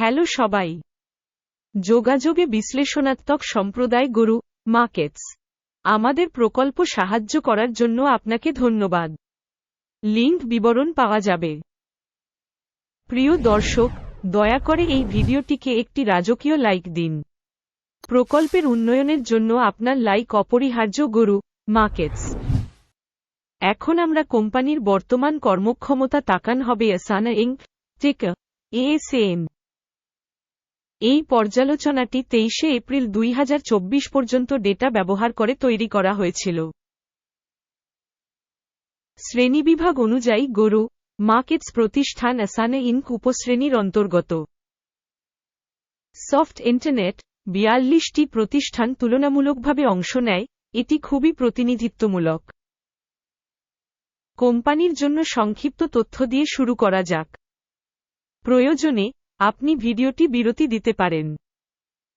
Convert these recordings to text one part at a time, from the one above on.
Hello সবাই। যোগাযোগে বিশ্লেষণাত্মক সম্প্রদায় গরু মার্কেটস আমাদের প্রকল্প সাহায্য করার জন্য আপনাকে ধন্যবাদ। লিঙ্ক বিবরণ পাওয়া যাবে। প্রিয় দর্শক, দয়া করে এই ভিডিওটিকে একটি রাজকীয় লাইক দিন। প্রকল্পের উন্নয়নের জন্য আপনার লাইক অপরিহার্য গরু মার্কেটস এখন আমরা কোম্পানির বর্তমান কর্মক্ষমতা তাকান হবে আসানা ইঙ্ক টেক এএসএন এই পর্যালোচনাটি তেইশে এপ্রিল দুই হাজার চব্বিশ পর্যন্ত ডেটা ব্যবহার করে তৈরি করা হয়েছিল। শ্রেণীবিভাগ অনুযায়ী গরু, মার্কেটস প্রতিষ্ঠান অ্যাসানে ইনক উপশ্রেণীর অন্তর্গত। সফট ইন্টারনেট, বিয়াল্লিশটি প্রতিষ্ঠান তুলনামূলকভাবে অংশ নেয়, এটি খুবই প্রতিনিধিত্বমূলক। কোম্পানির জন্য সংক্ষিপ্ত তথ্য দিয়ে শুরু করা যাক। প্রয়োজনে আপনি ভিডিওটি বিরতি দিতে পারেন।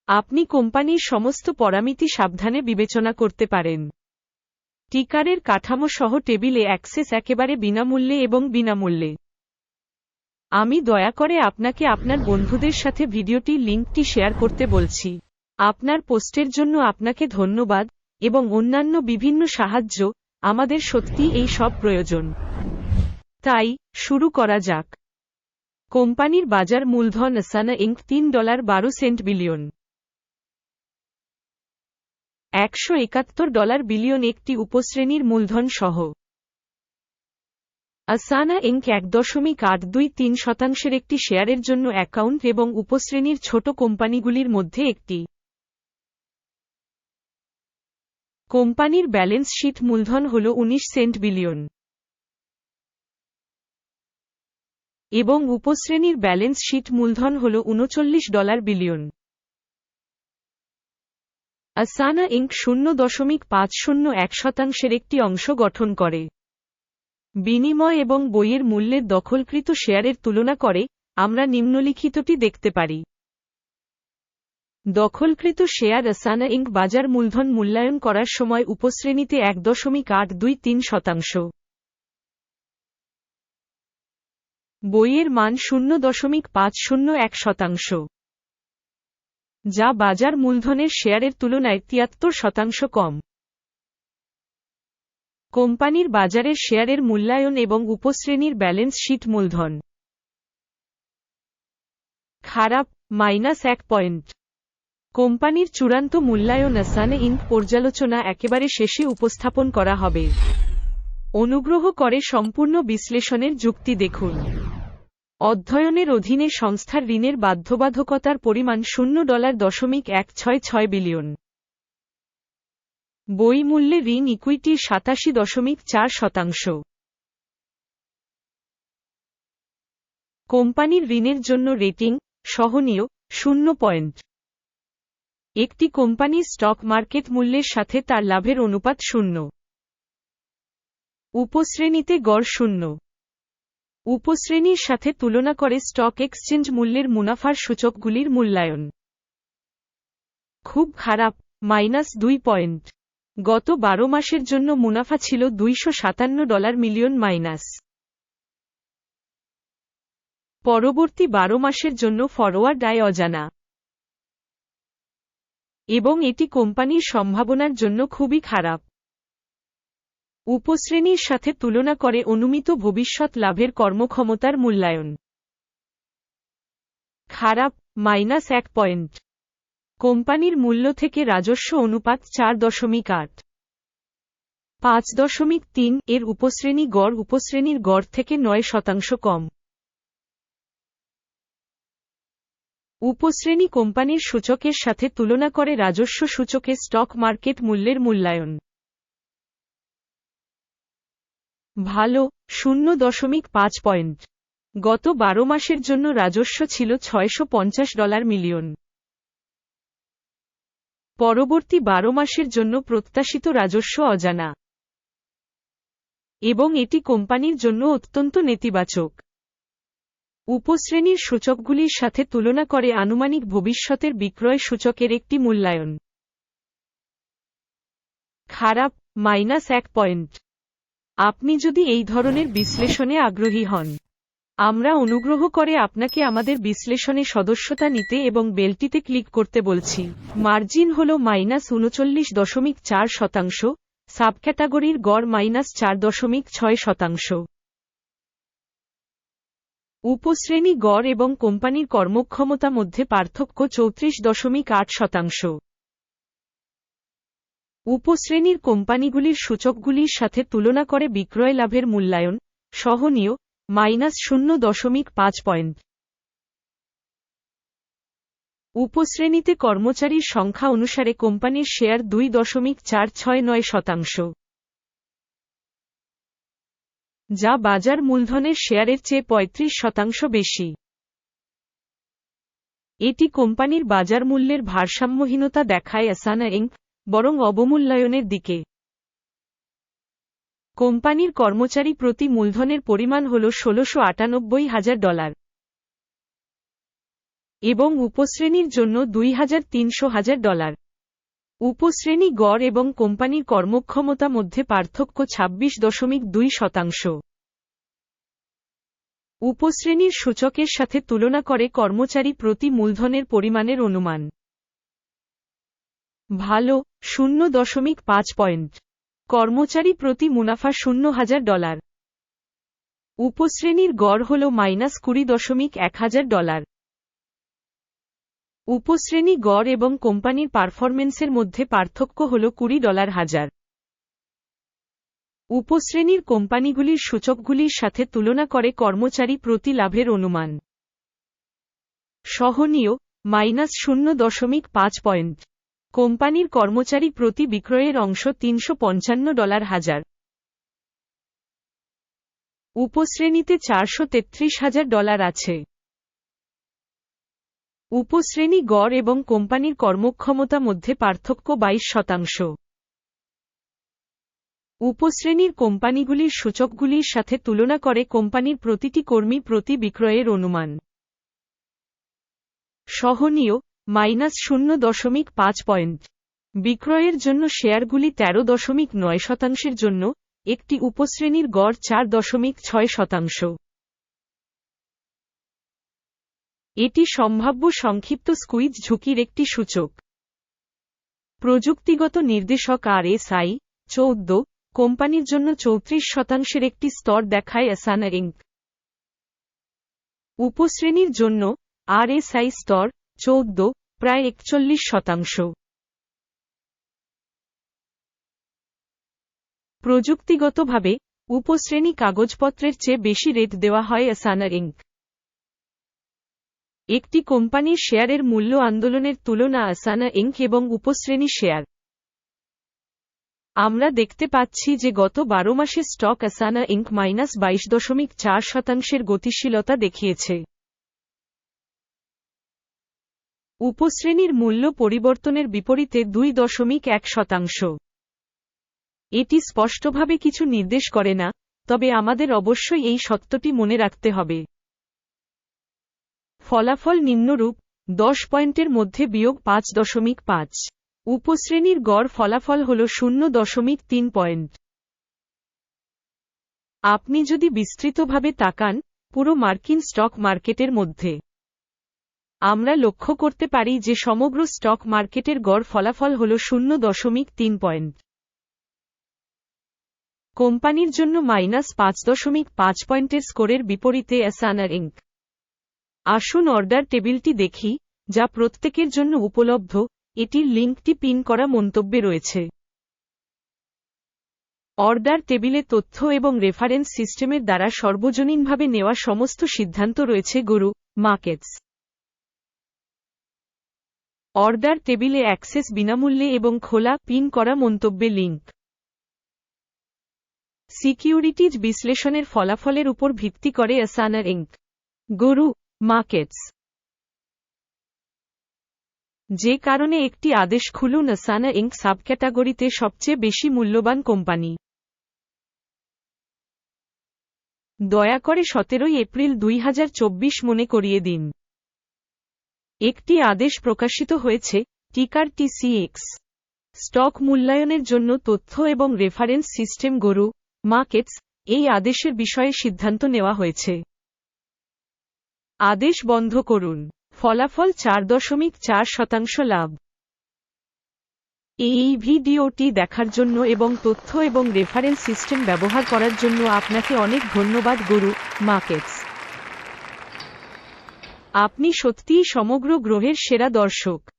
আপনি কোম্পানির সমস্ত পরামিতি সাবধানে বিবেচনা করতে পারেন। টিকারের কাঠামো সহ টেবিলে অ্যাক্সেস একেবারে বিনামূল্যে এবং বিনামূল্যে। আমি দয়া করে আপনাকে আপনার বন্ধুদের সাথে ভিডিওটির লিঙ্কটি শেয়ার করতে বলছি। আপনার পোস্টের জন্য আপনাকে ধন্যবাদ এবং অন্যান্য বিভিন্ন সাহায্য, আমাদের সত্যি এই সব প্রয়োজন। তাই, শুরু করা যাক। কোম্পানির বাজার মূলধন আসানা ইঙ্ক তিন ডলার বারো সেন্ট বিলিয়ন। একশো একাত্তর ডলার বিলিয়ন একটি উপশ্রেণীর মূলধন সহ। আসানা ইঙ্ক এক দশমিক আট দুই তিন শতাংশের একটি শেয়ারের জন্য অ্যাকাউন্ট এবং উপশ্রেণীর ছোট কোম্পানিগুলির মধ্যে একটি। কোম্পানির ব্যালেন্স শীট মূলধন হল উনিশ সেন্ট বিলিয়ন। এবং উপশ্রেণীর ব্যালেন্স শীট মূলধন হল উনচল্লিশ ডলার বিলিয়ন। আসানা ইঙ্ক শূন্য দশমিক পাঁচ শূন্য এক শতাংশের একটি অংশ গঠন করে। বিনিময় এবং বইয়ের মূল্যের দখলকৃত শেয়ারের তুলনা করে, আমরা নিম্নলিখিতটি দেখতে পারি। দখলকৃত শেয়ার আসানা ইঙ্ক বাজার মূলধন মূল্যায়ন করার সময় উপশ্রেণীতে এক দশমিক আট দুই তিন শতাংশ। বইয়ের মান শূন্য দশমিক পাঁচ শূন্য এক শতাংশ। যা বাজার মূলধনের শেয়ারের তুলনায় তিয়াত্তর শতাংশ কম। কোম্পানির বাজারের শেয়ারের মূল্যায়ন এবং উপশ্রেণীর ব্যালেন্স শীট মূলধন। খারাপ, মাইনাস এক পয়েন্ট। কোম্পানির চূড়ান্ত মূল্যায়ন আসানে ইন পর্যালোচনা একেবারে শেষে উপস্থাপন করা হবে। অনুগ্রহ করে সম্পূর্ণ বিশ্লেষণের যুক্তি দেখুন। অধ্যয়নের অধীনে সংস্থার ঋণের বাধ্যবাধকতার পরিমাণ শূন্য ডলার দশমিক এক ছয় ছয় বিলিয়ন। বই মূল্যে ঋণ ইকুইটির সাতাশি দশমিক চার শতাংশ। কোম্পানির ঋণের জন্য রেটিং সহনীয় শূন্য পয়েন্ট। একটি কোম্পানি স্টক মার্কেট মূল্যের সাথে তার লাভের অনুপাত শূন্য। উপশ্রেণীতে গড় শূন্য। উপশ্রেণীর সাথে তুলনা করে স্টক এক্সচেঞ্জ মূল্যের মুনাফার সূচকগুলির মূল্যায়ন। খুব খারাপ মাইনাস দুই পয়েন্ট গত বারো মাসের জন্য মুনাফা ছিল দুইশো সাতান্ন ডলার মিলিয়ন মাইনাস পরবর্তী বারো মাসের জন্য ফরওয়ার্ড আয় অজানা। এবং এটি কোম্পানির সম্ভাবনার জন্য খুবই খারাপ। উপশ্রেণীর সাথে তুলনা করে অনুমিত ভবিষ্যৎ লাভের কর্মক্ষমতার মূল্যায়ন। খারাপ, মাইনাস এক পয়েন্ট। কোম্পানির মূল্য থেকে রাজস্ব অনুপাত চার দশমিক আট। পাঁচ দশমিক তিন এর উপশ্রেণী গড় উপশ্রেণীর গড় থেকে নয় শতাংশ কম। উপশ্রেণী কোম্পানির সূচকের সাথে তুলনা করে রাজস্ব সূচকে স্টক মার্কেট মূল্যের মূল্যায়ন। ভালো, শূন্য দশমিক পাঁচ পয়েন্ট। গত বারো মাসের জন্য রাজস্ব ছিল ছয়শো পঞ্চাশ ডলার মিলিয়ন। পরবর্তী বারো মাসের জন্য প্রত্যাশিত রাজস্ব অজানা। এবং এটি কোম্পানির জন্য অত্যন্ত নেতিবাচক। উপশ্রেণীর সূচকগুলির সাথে তুলনা করে আনুমানিক ভবিষ্যতের বিক্রয় সূচকের একটি মূল্যায়ন। খারাপ, মাইনাস এক পয়েন্ট। আপনি যদি এই ধরনের বিশ্লেষণে আগ্রহী হন, আমরা অনুগ্রহ করে আপনাকে আমাদের বিশ্লেষণে সদস্যতা নিতে এবং বেলটিতে ক্লিক করতে বলছি। মার্জিন হল মাইনাস উনচল্লিশ দশমিক চার শতাংশ, সাবক্যাটাগরির গড় মাইনাস চার দশমিক ছয় শতাংশ। উপশ্রেণী গড় এবং কোম্পানির কর্মক্ষমতা মধ্যে পার্থক্য চৌত্রিশ দশমিক আট শতাংশ। উপশ্রেণীর কোম্পানিগুলির সূচকগুলির সাথে তুলনা করে বিক্রয় লাভের মূল্যায়ন, সহনীয়, মাইনাস শূন্য দশমিক পাঁচ পয়েন্ট। উপশ্রেণীতে কর্মচারীর সংখ্যা অনুসারে কোম্পানির শেয়ার দুই দশমিক চার ছয় নয় শতাংশ। যা বাজার মূলধনের শেয়ারের চেয়ে পঁয়ত্রিশ শতাংশ বেশি। এটি কোম্পানির বাজার মূল্যের ভারসাম্যহীনতা দেখায় অ্যাসানা ইঙ্ক বরং অবমূল্যায়নের দিকে। কোম্পানির কর্মচারী প্রতি মূলধনের পরিমাণ হল ষোলশো আটানব্বই হাজার ডলার এবং উপশ্রেণীর জন্য দুই হাজার তিনশো হাজার ডলার। উপশ্রেণী গড় এবং কোম্পানির কর্মক্ষমতা মধ্যে পার্থক্য ছাব্বিশ দশমিক দুই শতাংশ। উপশ্রেণীর সূচকের সাথে তুলনা করে কর্মচারী প্রতি মূলধনের পরিমাণের অনুমান। ভালো, শূন্য দশমিক পাঁচ পয়েন্ট। কর্মচারী প্রতি মুনাফা শূন্য হাজার ডলার। উপশ্রেণীর গড় হল মাইনাস কুড়ি দশমিক এক হাজার ডলার। উপশ্রেণী গড় এবং কোম্পানির পারফরমেন্সের মধ্যে পার্থক্য হল কুড়ি ডলার হাজার। উপশ্রেণীর কোম্পানিগুলির সূচকগুলির সাথে তুলনা করে কর্মচারী প্রতি লাভের অনুমান। সহনীয়, মাইনাস শূন্য দশমিক পাঁচ পয়েন্ট। কোম্পানির কর্মচারী প্রতি বিক্রয়ের অংশ তিনশো পঞ্চান্ন ডলার হাজার। উপশ্রেণীতে চারশো হাজার ডলার আছে। উপশ্রেণী গড় এবং কোম্পানির কর্মক্ষমতা মধ্যে পার্থক্য বাইশ শতাংশ। উপশ্রেণীর কোম্পানিগুলির সূচকগুলির সাথে তুলনা করে কোম্পানির প্রতিটি কর্মী প্রতি বিক্রয়ের অনুমান। সহনীয় মাইনাস শূন্য দশমিক পাঁচ পয়েন্ট। বিক্রয়ের জন্য শেয়ারগুলি তেরো দশমিক নয় শতাংশের জন্য, একটি উপশ্রেণীর গড় চার দশমিক ছয় শতাংশ। এটি সম্ভাব্য সংক্ষিপ্ত স্কুইজ ঝুঁকির একটি সূচক। প্রযুক্তিগত নির্দেশক আর এস আই চৌদ্দ, কোম্পানির জন্য চৌত্রিশ শতাংশের একটি স্তর দেখায় অ্যাসানা ইঙ্ক উপশ্রেণীর জন্য আর এস আই স্তর চৌদ্দ, প্রায় একচল্লিশ শতাংশ। প্রযুক্তিগতভাবে, উপশ্রেণী কাগজপত্রের চেয়ে বেশি রেট দেওয়া হয় অ্যাসানা ইঙ্ক একটি কোম্পানির শেয়ারের মূল্য আন্দোলনের তুলনা আসানা ইঙ্ক এবং উপশ্রেণী শেয়ার। আমরা দেখতে পাচ্ছি যে গত বারো মাসে স্টক আসানা ইঙ্ক মাইনাস বাইশ দশমিক চার শতাংশের গতিশীলতা দেখিয়েছে। উপশ্রেণীর মূল্য পরিবর্তনের বিপরীতে দুই দশমিক এক শতাংশ। এটি স্পষ্টভাবে কিছু নির্দেশ করে না, তবে আমাদের অবশ্যই এই সত্যটি মনে রাখতে হবে। ফলাফল নিম্নরূপ, দশ পয়েন্টের মধ্যে বিয়োগ পাঁচ দশমিক পাঁচ। উপশ্রেণীর গড় ফলাফল হল শূন্য দশমিক তিন পয়েন্ট। আপনি যদি বিস্তৃতভাবে তাকান, পুরো মার্কিন স্টক মার্কেটের মধ্যে। আমরা লক্ষ্য করতে পারি যে সমগ্র স্টক মার্কেটের গড় ফলাফল হল শূন্য দশমিক তিন পয়েন্ট। কোম্পানির জন্য মাইনাস পাঁচ দশমিক পাঁচ পয়েন্টের স্কোরের বিপরীতে অ্যাসানার ইঙ্ক আসুন অর্ডার টেবিলটি দেখি, যা প্রত্যেকের জন্য উপলব্ধ, এটির লিঙ্কটি পিন করা মন্তব্যে রয়েছে। অর্ডার টেবিলে তথ্য এবং রেফারেন্স সিস্টেমের দ্বারা সর্বজনীনভাবে নেওয়া সমস্ত সিদ্ধান্ত রয়েছে গুরু, মার্কেটস। অর্ডার টেবিলে অ্যাক্সেস বিনামূল্যে এবং খোলা পিন করা মন্তব্যে লিঙ্ক সিকিউরিটিজ বিশ্লেষণের ফলাফলের উপর ভিত্তি করে অ্যাসানার ইঙ্ক গরু, মার্কেটস। যে কারণে একটি আদেশ খুলুন আসানা ইঙ্ক সাবক্যাটাগরিতে সবচেয়ে বেশি মূল্যবান কোম্পানি। দয়া করে সতেরোই এপ্রিল দুই হাজার চব্বিশ মনে করিয়ে দিন। একটি আদেশ প্রকাশিত হয়েছে, টিকার টিসিএক্স। স্টক মূল্যায়নের জন্য তথ্য এবং রেফারেন্স সিস্টেম গরু, মার্কেটস, এই আদেশের বিষয়ে সিদ্ধান্ত নেওয়া হয়েছে। আদেশ বন্ধ করুন। ফলাফল চার দশমিক চার শতাংশ লাভ। এই ভিডিওটি দেখার জন্য এবং তথ্য এবং রেফারেন্স সিস্টেম ব্যবহার করার জন্য আপনাকে অনেক ধন্যবাদ গরু, মার্কেটস। আপনি সত্যিই সমগ্র গ্রহের সেরা দর্শক।